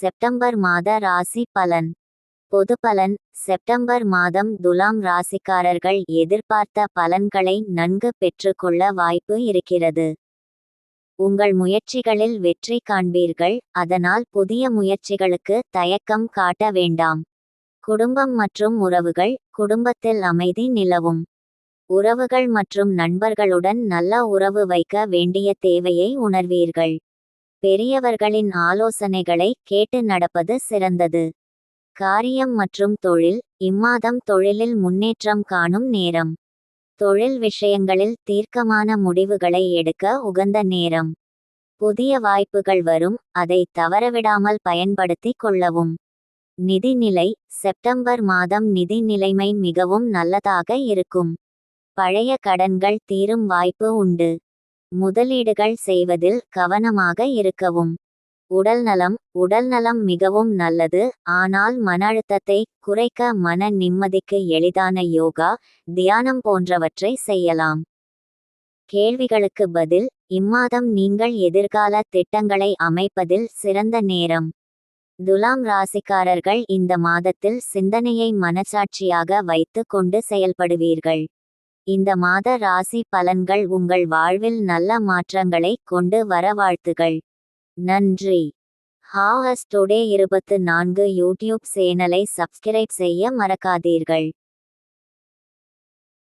September மாத ராசி பலன். பொது பலன் செப்டம்பர் மாதம் துலாம் ராசிக்காரர்கள் எதிர்பார்த்த பலன்களை நன்கு பெற்றுக்கொள்ள வாய்ப்பு இருக்கிறது. உங்கள் முயற்சிகளில் வெற்றி காண்பீர்கள் அதனால் புதிய முயற்சிகளுக்கு தயக்கம் காட்ட வேண்டாம். குடும்பம் மற்றும் உறவுகள் குடும்பத்தில் அமைதி நிலவும். உறவுகள் மற்றும் நண்பர்களுடன் நல்ல உறவு வைக்க வேண்டிய தேவையை உணர்வீர்கள். பெரியவர்களின் ஆலோசனைகளை கேட்டு நடப்பது சிறந்தது. காரியம் மற்றும் தொழில் இம்மாதம் தொழிலில் முன்னேற்றம் காணும் நேரம். தொழில் விஷயங்களில் தீர்க்கமான முடிவுகளை எடுக்க உகந்த நேரம். புதிய வாய்ப்புகள் வரும் அதை தவறவிடாமல் பயன்படுத்திக் கொள்ளவும். நிதிநிலை செப்டம்பர் மாதம் நிதி நிலைமை மிகவும் நல்லதாக இருக்கும். பழைய கடன்கள் தீரும் வாய்ப்பு உண்டு. முதலீடுகள் செய்வதில் கவனமாக இருக்கவும். உடல்நலம் உடல்நலம் மிகவும் நல்லது ஆனால் மன அழுத்தத்தை குறைக்க மன நிம்மதிக்கு எளிதான யோகா தியானம் போன்றவற்றை செய்யலாம். கேள்விகளுக்கு பதில் இம்மாதம் நீங்கள் எதிர்கால திட்டங்களை அமைப்பதில் சிறந்த நேரம். துலாம் ராசிக்காரர்கள் இந்த மாதத்தில் சிந்தனையை மனசாட்சியாக வைத்து கொண்டு செயல்படுவீர்கள். இந்த மாத ராசி பலன்கள் உங்கள் வாழ்வில் நல்ல மாற்றங்களை கொண்டு வர வாழ்த்துகள். நன்றி. ஹாவஸ் டுடே இருபத்து நான்கு யூடியூப் சேனலை சப்ஸ்கிரைப் செய்ய மறக்காதீர்கள்.